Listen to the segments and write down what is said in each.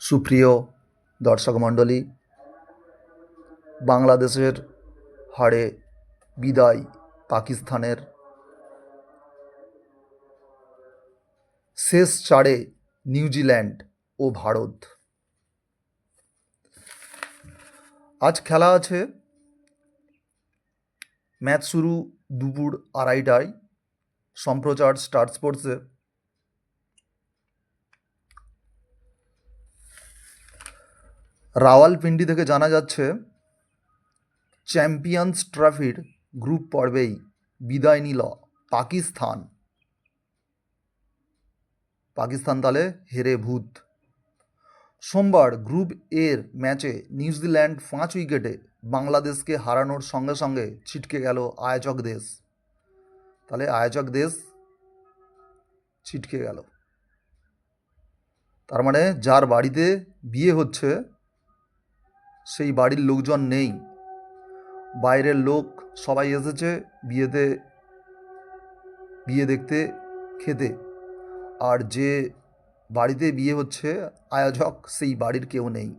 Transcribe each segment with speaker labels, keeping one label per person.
Speaker 1: সুপ্রিয় দর্শক মণ্ডলী, বাংলাদেশের হারে বিদায় পাকিস্তানের শেষ চারে নিউজিল্যান্ড ও ভারত। আজ খেলা আছে, ম্যাচ শুরু দুপুর আড়াইটায়, সম্প্রচার স্টার স্পোর্টসে। রাওয়ালপিন্ডি থেকে জানা যাচ্ছে, চ্যাম্পিয়ন্স ট্রফির গ্রুপ পর্বেই বিদায় নিল পাকিস্তান। পাকিস্তান তালে হেরে ভূত। সোমবার গ্রুপ এর ম্যাচে নিউজিল্যান্ড পাঁচ উইকেটে বাংলাদেশকে হারানোর সঙ্গে সঙ্গে ছিটকে গেল আয়োজক দেশ। তাহলে আয়োজক দেশ ছিটকে গেল। তার মানে যার বাড়িতে বিয়ে হচ্ছে সেই বাড়ির লোকজন নেই। বাইরের লোক সবাই এসেছে বিয়েতে, বিয়ে দেখতে খেতে। আর যে বাড়িতে বিয়ে হচ্ছে, আয়োজক সেই বাড়ির কেউ নেই।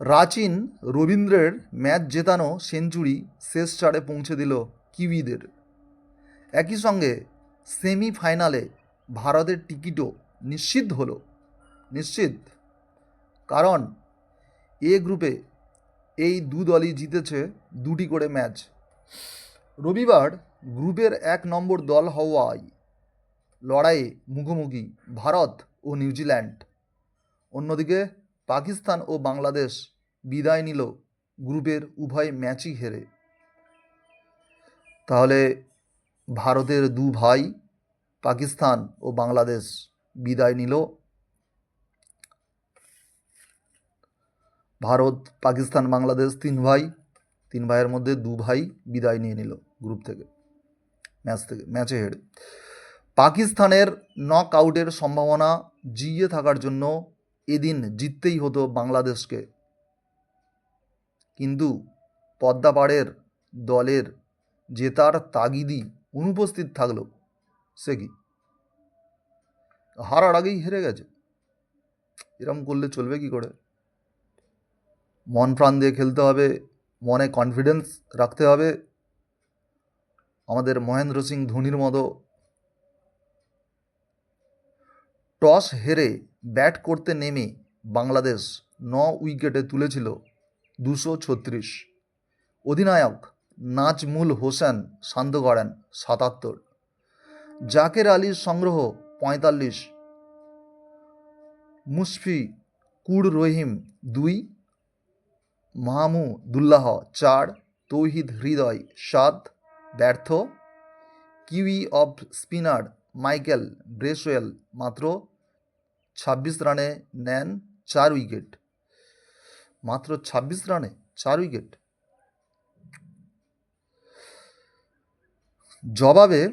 Speaker 1: রাচিন রবীন্দ্রের ম্যাচ জেতানো সেঞ্চুরি শেষ চারে পৌঁছে দিল কিউইদের। একই সঙ্গে সেমিফাইনালে ভারতের টিকিটও নিশ্চিত হলো। নিশ্চিত। কারণ এ গ্রুপে এই দু দলই জিতেছে দুটি করে ম্যাচ রবিবার গ্রুপের এক নম্বর দল হওয়ায় লড়াইয়ে মুখোমুখি ভারত ও নিউজিল্যান্ড। অন্যদিকে পাকিস্তান ও বাংলাদেশ বিদায় নিল গ্রুপের উভয় ম্যাচই হেরে। তাহলে ভারতের দু ভাই, পাকিস্তান ও বাংলাদেশ বিদায় নিল ভারত, পাকিস্তান, বাংলাদেশ তিন ভাই। তিন ভাইয়ের মধ্যে দু ভাই বিদায় নিয়ে নিল গ্রুপ থেকে, ম্যাচ থেকে, ম্যাচে হেরে। পাকিস্তানের নক আউটের সম্ভাবনা জিইয়ে থাকার জন্য এদিন জিততেই হতো বাংলাদেশকে। কিন্তু পদ্মাপাড়ের দলের জেতার তাগিদি অনুপস্থিত থাকল সে কি? হারার আগেই হেরে গেছে। এরম করলে চলবে কি করে? মন প্রাণ দিয়ে খেলতে হবে, মনে কনফিডেন্স রাখতে হবে। আমাদের মহেন্দ্র সিং ধোনির মতো টস হেরে ব্যাট করতে নেমে বাংলাদেশ ন উইকেটে তুলেছিল দুশো ছত্রিশ। অধিনায়ক নাজমুল হোসেন শান্ত করেন সাতাত্তর। জাকের আলীর সংগ্রহ পঁয়তাল্লিশ। মুশফি কুর রহিম দুই। মাহমুদুল্লাহ চার, তৌহিদ হৃদয় সাত, ব্যর্থ। Kiwi off spinner Michael Bracewell মাত্র ছাব্বিশ রানে নেন চার উইকেট। মাত্র ছাব্বিশ রানে চার উইকেট। জবাবে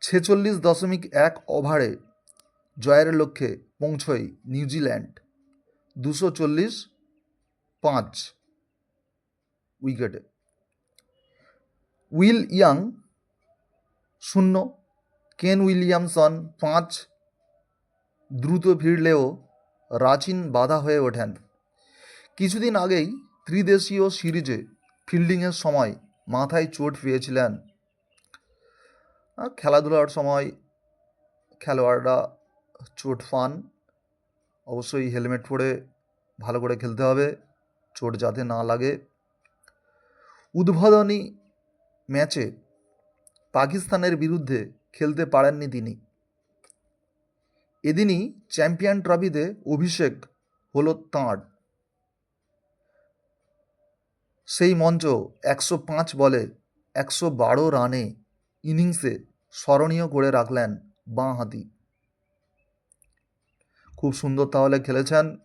Speaker 1: ছেচল্লিশ দশমিক এক ওভারে জয়ের লক্ষ্যে পৌঁছয় নিউজিল্যান্ড। দুশো চল্লিশ, পাঁচ। উইকেটে। উইল ইয়াং শূন্য, কেন উইলিয়ামসন পাঁচ, দ্রুত ফিরলেও রাচিন বাধা হয়ে ওঠেন। কিছুদিন আগেই ত্রিদেশীয় সিরিজে ফিল্ডিংয়ের সময় মাথায় চোট পেয়েছিলেন। খেলাধুলার সময় খেলোয়াড়রা চোট পান। অবশ্যই হেলমেট পরে ভালো করে খেলতে হবে, চোট যাতে না লাগে। উদ্বোধনী ম্যাচে পাকিস্তানের বিরুদ্ধে খেলতে পারেননি তিনি। এদিনই চ্যাম্পিয়ন ট্রফিতে অভিষেক হলো তাঁর। সেই মঞ্চ একশো পাঁচ বলে একশো বারো রানে ইনিংসে স্মরণীয় করে রাখলেন বাঁ হাতি। খুব সুন্দর তাহলে খেলেছেন।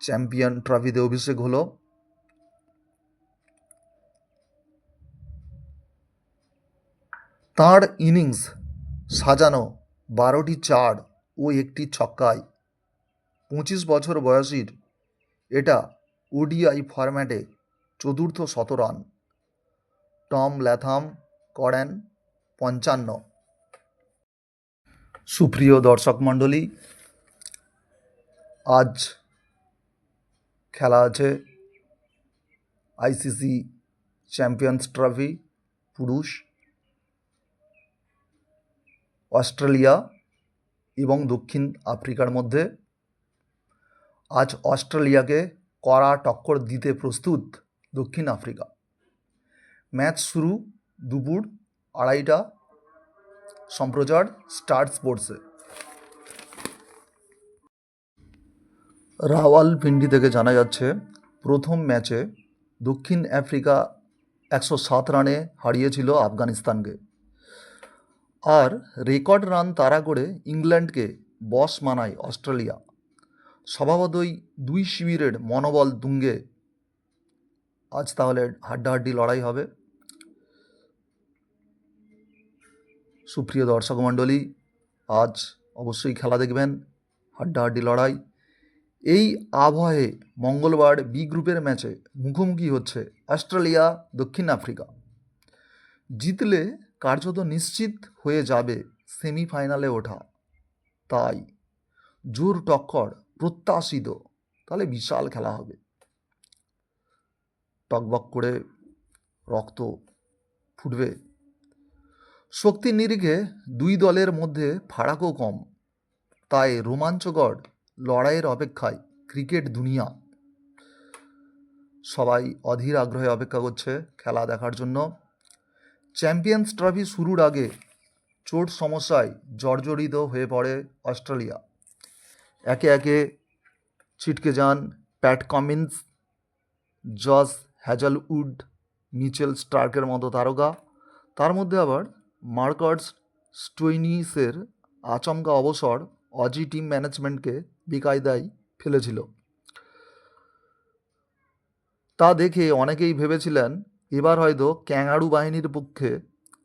Speaker 1: চ্যাম্পিয়ন ট্রফিতে অভিষেক হলো তাঁর ইনিংস সাজানো বারোটি চার ও একটি ছক্কায়। পঁচিশ বছর বয়সীর এটা ওডিআই ফরম্যাটে চতুর্থ শতরান টম ল্যাথাম করেন পঞ্চান্ন। সুপ্রিয় দর্শক মণ্ডলী, আজ খেলা আছে আইসিসি চ্যাম্পিয়ন্স ট্রফি পুরুষ অস্ট্রেলিয়া এবং দক্ষিণ আফ্রিকার মধ্যে। আজ অস্ট্রেলিয়াকে কড়া টক্কর দিতে প্রস্তুত দক্ষিণ আফ্রিকা। ম্যাচ শুরু দুপুর আড়াইটা। সম্প্রচার স্টার স্পোর্টসে। রাওয়ালপিন্ডি থেকে জানা যাচ্ছে, প্রথম ম্যাচে দক্ষিণ আফ্রিকা একশো সাত রানে হারিয়েছিল আফগানিস্তানকে। আর রেকর্ড রান তাড়া করে ইংল্যান্ডকে বস মানায় অস্ট্রেলিয়া। স্বভাবতই দুই শিবিরের মনোবল দুঙ্গে। আজ তাহলে হাড্ডাহাড্ডি লড়াই হবে। সুপ্রিয় দর্শক মণ্ডলী, আজ অবশ্যই খেলা দেখবেন, হাড্ডাহাড্ডি লড়াই। এই আবহে মঙ্গলবার বি গ্রুপের ম্যাচে মুখোমুখি হচ্ছে অস্ট্রেলিয়া, দক্ষিণ আফ্রিকা। জিতলে কার্যত নিশ্চিত হয়ে যাবে সেমিফাইনালে ওঠা। তাই জোর টক্কর প্রত্যাশিত, তাহলে বিশাল খেলা হবে। টকবক করে রক্ত ফুটবে। শক্তির নিরিখে দুই দলের মধ্যে ফারাকও কম। তাই রোমাঞ্চকর লড়াইয়ের অপেক্ষায় ক্রিকেট দুনিয়া। সবাই অধীর আগ্রহে অপেক্ষা করছে খেলা দেখার জন্য। চ্যাম্পিয়ন্স ট্রফি শুরুর আগে চোট সমস্যায় জর্জরিত হয়ে পড়ে অস্ট্রেলিয়া। একে একে ছিটকে যান Pat Cummins, Josh Hazlewood, Mitchell স্টার্কের মতো তারকা। তার মধ্যে আবার মার্কার্স স্টোইনিসের আচমকা অবসর অজি টিম ম্যানেজমেন্টকে বিকায়দায় ফেলেছিল। তা দেখে অনেকেই ভেবেছিলেন এবার হয়তো ক্যাঙ্গারু বাহিনীর পক্ষে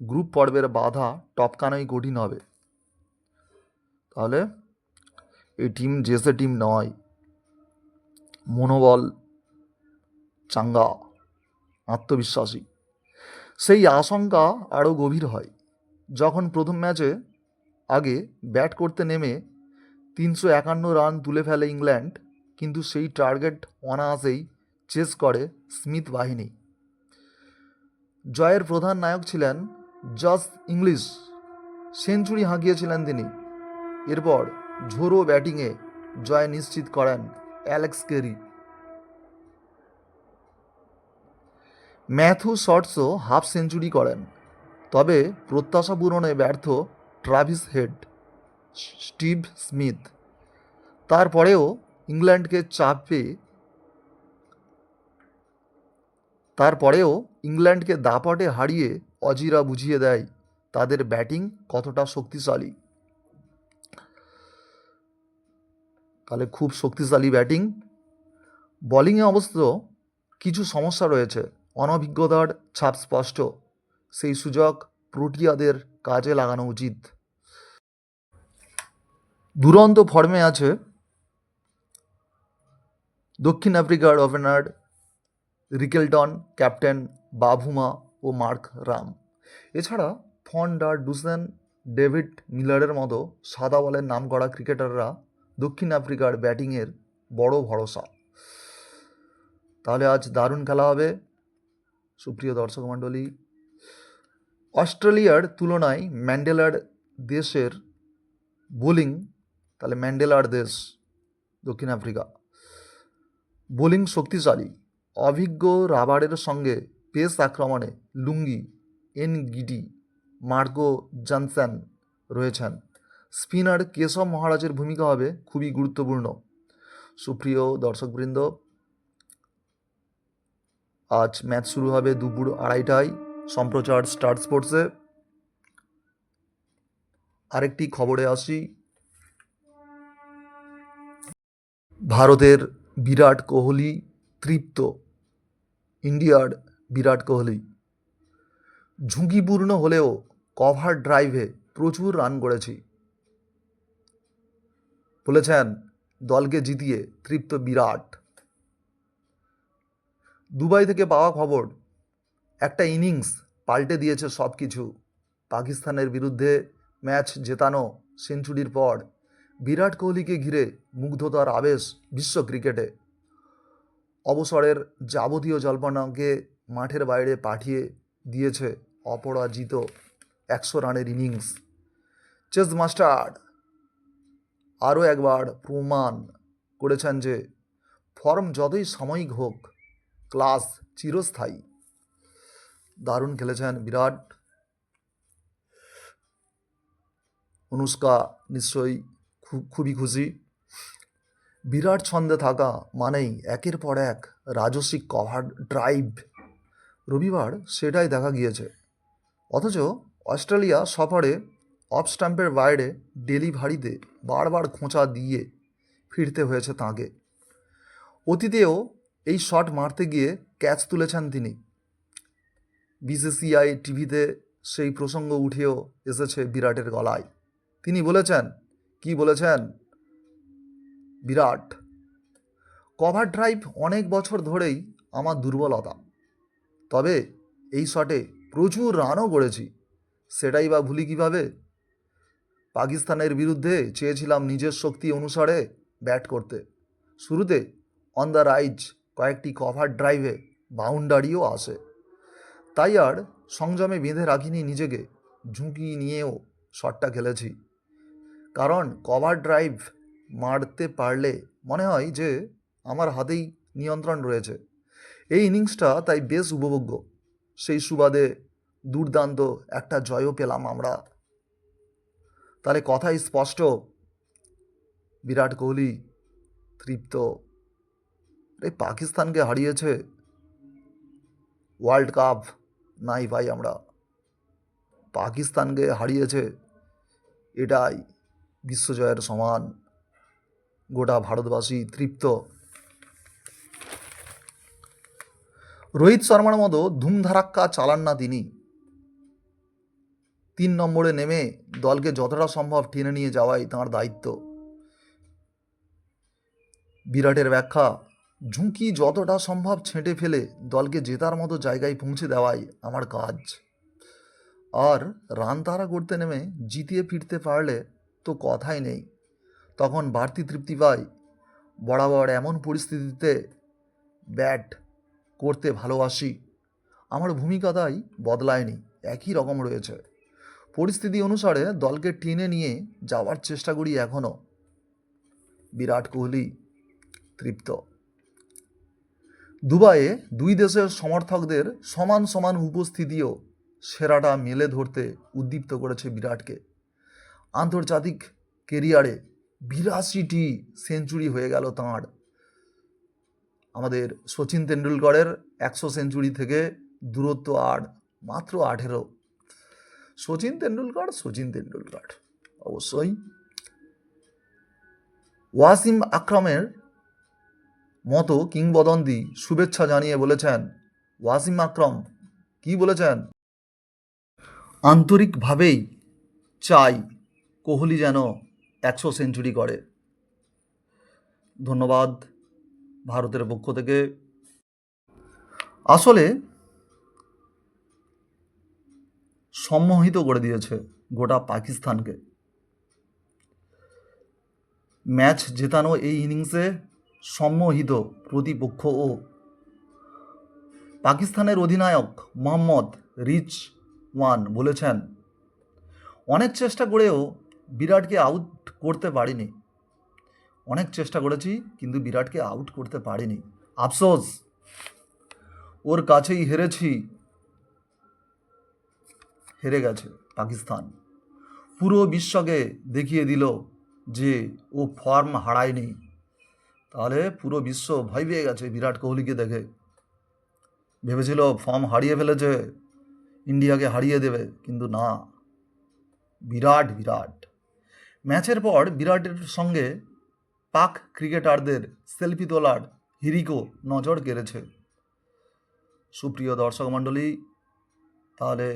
Speaker 1: গ্রুপ পর্বের বাধা টপকানোই কঠিন হবে। তাহলে এই টিম জেসে টিম নয়, মনোবল চাঙ্গা, আত্মবিশ্বাসী। সেই আশঙ্কা আরও গভীর হয় যখন প্রথম ম্যাচে আগে ব্যাট করতে নেমে তিনশো একান্ন রান তুলে ফেলে ইংল্যান্ড, কিন্তু সেই টার্গেট অনায়াসেই চেস করে স্মিথ বাহিনী। জয়ের প্রধান নায়ক ছিলেন জস ইংলিশ। সেঞ্চুরি হাঁকিয়েছিলেন তিনি। এরপর ঝোড়ো ব্যাটিংয়ে জয় নিশ্চিত করেন অ্যালেক্স কেরি। ম্যাথু শর্টসও হাফ সেঞ্চুরি করেন, তবে প্রত্যাশা পূরণে ব্যর্থ ট্রাভিস হেড, স্টিভ স্মিথ। তারপরেও ইংল্যান্ডকে চাপে তারপরেও ইংল্যান্ডকে দাপটে হারিয়ে অজিরা বুঝিয়ে দেয় তাদের ব্যাটিং কতটা শক্তিশালী। তাহলে খুব শক্তিশালী ব্যাটিং। বোলিংয়ে অবশ্য কিছু সমস্যা রয়েছে। অনভিজ্ঞতার ছাপ স্পষ্ট। সেই সুযোগ প্রোটিয়াদের কাজে লাগানো উচিত। দুরন্ত ফর্মে আছে দক্ষিণ আফ্রিকার ওপেনার রিকেলটন ক্যাপ্টেন বাভুমা ও মার্ক রাম। এছাড়া ফন ডার ডুসেন, ডেভিড মিলারের মতো সাদা বলের নাম করা ক্রিকেটাররা দক্ষিণ আফ্রিকার ব্যাটিংয়ের বড় ভরসা। তাহলে আজ দারুণ খেলা হবে। সুপ্রিয় দর্শক মণ্ডলী, অস্ট্রেলিয়ার তুলনায় ম্যান্ডেলার দেশের বোলিং, তাহলে ম্যান্ডেলার দেশ দক্ষিণ আফ্রিকা। বোলিং শক্তিশালী অভিজ্ঞ রাবারের সঙ্গে পেস আক্রমণে Lungi Ngidi Marco Jansen রয়েছেন। স্পিনার কেশব মহারাজের ভূমিকা হবে খুবই গুরুত্বপূর্ণ। সুপ্রিয় দর্শকবৃন্দ, আজ ম্যাচ শুরু হবে দুপুর আড়াইটায়। সম্প্রচার স্টার স্পোর্টসে। আরেকটি খবরে আসি। ভারতের বিরাট কোহলি তৃপ্ত ইন্ডিয়ার বিরাট কোহলি। ঝুঁকিপূর্ণ হলেও কভার ড্রাইভে প্রচুর রান করেছি বলেছেন, দলকে জিতিয়ে তৃপ্ত বিরাট। দুবাই থেকে পাওয়া খবর, একটা ইনিংস পাল্টে দিয়েছে সব কিছু পাকিস্তানের বিরুদ্ধে ম্যাচ জেতানো সেঞ্চুরির পর বিরাট কোহলিকে ঘিরে মুগ্ধতার আবেশ বিশ্ব ক্রিকেটে। অবসরের যাবতীয় জল্পনাকে মাঠের বাইরে পাঠিয়ে দিয়েছে অপরাজিত একশো রানের ইনিংস। চেস মাস্টার আরও একবার প্রমাণ করেছেন যে ফর্ম যতই সাময়িক হোক, ক্লাস চিরস্থায়ী। দারুণ খেলেছেন বিরাট। অনুষ্কা নিশ্চয়ই খুব খুবই খুশি। বিরাট ছন্দে থাকা মানেই একের পর এক রাজস্বিক কভার ড্রাইভ। রবিবার সেটাই দেখা গিয়েছে। অথচ অস্ট্রেলিয়া সফরে অফ স্টাম্পের বাইরে ডেলিভারিতে বারবার খোঁচা দিয়ে ফিরতে হয়েছে তাঁকে। অতীতেও এই শট মারতে গিয়ে ক্যাচ তুলেছেন তিনি। বিসিসিআই টিভিতে সেই প্রসঙ্গ উঠেও এসেছে বিরাটের গলায়। তিনি বলেছেন, কি বলেছেন? বিরাট। কভার ড্রাইভ অনেক বছর ধরেই আমার দুর্বলতা। তবে এই শটে প্রচুর রানও করেছি। সেটাই বা ভুলি কীভাবে? পাকিস্তানের বিরুদ্ধে চেয়েছিলাম নিজের শক্তি অনুসারে ব্যাট করতে। শুরুতে অন দ্য রাইজ কয়েকটি কভার ড্রাইভে বাউন্ডারিও আসে। তাই আর সংযমে বেঁধে রাখিনি নিজেকে, ঝুঁকি নিয়েও শটটা খেলেছি। কারণ কভার ড্রাইভ মারতে পারলে মনে হয় যে আমার হাতেই নিয়ন্ত্রণ রয়েছে। এই ইনিংসটা তাই বেশ উপভোগ্য। সেই সুবাদে দুর্দান্ত একটা জয়ও পেলাম আমরা। তাহলে কথাই স্পষ্ট। বিরাট কোহলি তৃপ্ত। এই পাকিস্তানকে হারিয়েছে। ওয়ার্ল্ড কাপ নাই ভাই আমরা। পাকিস্তানকে হারিয়েছে। এটাই বিশ্বজয়ের সমান। গোটা ভারতবাসী তৃপ্ত। রোহিত শর্মার মতো ধুমধারাক্কা চালান না তিনি। তিন নম্বরে নেমে দলকে যতটা সম্ভব টেনে নিয়ে যাওয়াই তাঁর দায়িত্ব। বিরাটের ব্যাখ্যা, ঝুঁকি যতটা সম্ভব ছেঁটে ফেলে দলকে জেতার মতো জায়গায় পৌঁছে দেওয়াই আমার কাজ। আর রান তাড়া করতে নেমে জিতিয়ে ফিরতে পারলে তো কথাই নেই। তখন বাড়তি তৃপ্তি পাই। বরাবর এমন পরিস্থিতিতে ব্যাট করতে ভালোবাসি। আমার ভূমিকা তাই বদলায়নি, একই রকম রয়েছে। পরিস্থিতি অনুসারে দলকে টেনে নিয়ে যাওয়ার চেষ্টা করি এখনও বিরাট কোহলি তৃপ্ত। দুবাইয়ে দুই দেশের সমর্থকদের সমান সমান উপস্থিতিও সেরাটা মেলে ধরতে উদ্দীপ্ত করেছে বিরাটকে। আন্তর্জাতিক কেরিয়ারে বিরাশিটি সেঞ্চুরি হয়ে গেল তাঁর। আমাদের সচিন তেন্ডুলকরের একশো সেঞ্চুরি থেকে দূরত্ব আর মাত্র আঠেরো। সচিন তেন্ডুলকর সচিন তেন্ডুলকর, অবশ্যই। ওয়াসিম আকরামের মতো কিংবদন্তি শুভেচ্ছা জানিয়ে বলেছেন, ওয়াসিম আকরম, কি বলেছেন? আন্তরিকভাবেই চাই কোহলি যেন একশো সেঞ্চুরি করে। ধন্যবাদ ভারতের পক্ষ থেকে। আসলে সম্মোহিত করে দিয়েছে গোটা পাকিস্তানকে। ম্যাচ জেতানো এই ইনিংসে সম্মোহিত প্রতিপক্ষ ও পাকিস্তানের অধিনায়ক মোহাম্মদ রিচ ওয়ান বলেছেন, অনেক চেষ্টা করেও বিরাটকে আউট করতে পারিনি। অনেক চেষ্টা করেছি, কিন্তু বিরাটকে আউট করতে পারিনি। আফসোস, ওর কাছেই হেরেছি। হেরে গেছে পাকিস্তান। পুরো বিশ্বকে দেখিয়ে দিল যে ও ফর্ম হারায়নি। তাহলে পুরো বিশ্ব ভয় পেয়ে গেছে বিরাট কোহলিকে দেখে। ভেবেছিল ফর্ম হারিয়ে ফেলেছে, ইন্ডিয়াকে হারিয়ে দেবে, কিন্তু না। বিরাট বিরাট। ম্যাচের পর বিরাটের সঙ্গে পাক ক্রিকেটারদের সেলফি তোলার হিরিকো নজর কেড়েছে। সুপ্রিয় দর্শক মণ্ডলী, তাহলে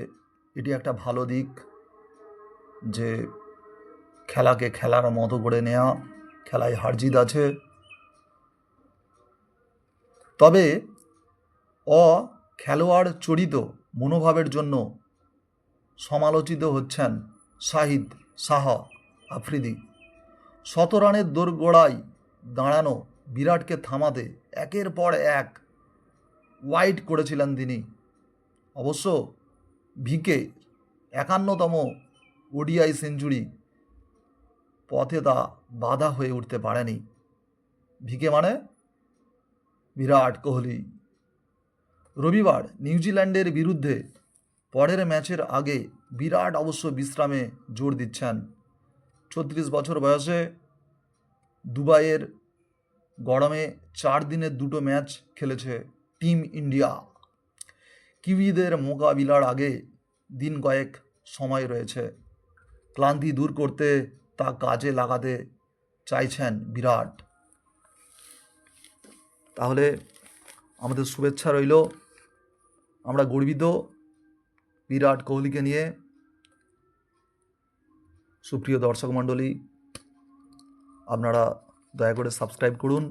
Speaker 1: এটি একটা ভালো দিক যে খেলাকে খেলার মতো করে নেওয়া খেলায় হারজিত আছে। তবে অ খেলোয়াড় চরিত মনোভাবের জন্য সমালোচিত হচ্ছেন শাহিদ শাহ আফ্রিদি। শত রানের দোরগোড়ায় দাঁড়ানো বিরাটকে থামাতে একের পর এক ওয়াইড করেছিলেন তিনি। অবশ্য ভিকে একান্নতম ওডিআই সেঞ্চুরি পথে তা বাধা হয়ে উঠতে পারেনি। ভিকে মানে বিরাট কোহলি। রবিবার নিউজিল্যান্ডের বিরুদ্ধে পরের ম্যাচের আগে বিরাট অবশ্য বিশ্রামে জোর দিচ্ছেন। ছত্রিশ বছর বয়সে দুবাইয়ের গরমে চার দিনের দুটো ম্যাচ খেলেছে টিম ইন্ডিয়া। কিউইদের মোকাবিলার আগে দিন কয়েক সময় রয়েছে। ক্লান্তি দূর করতে তা কাজে লাগাতে চাইছেন বিরাট। তাহলে আমাদের শুভেচ্ছা রইল। আমরা গর্বিত বিরাট কোহলিকে নিয়ে সুপ্রিয় দর্শক মণ্ডলী, আপনারা দয়া করে সাবস্ক্রাইব করুন।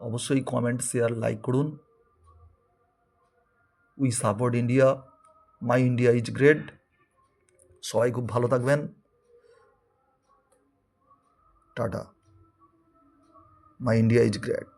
Speaker 1: অবশ্যই কমেন্ট শেয়ার লাইক করুন। We support India my India is great সবাই খুব ভালো থাকবেন। Tata. My India is great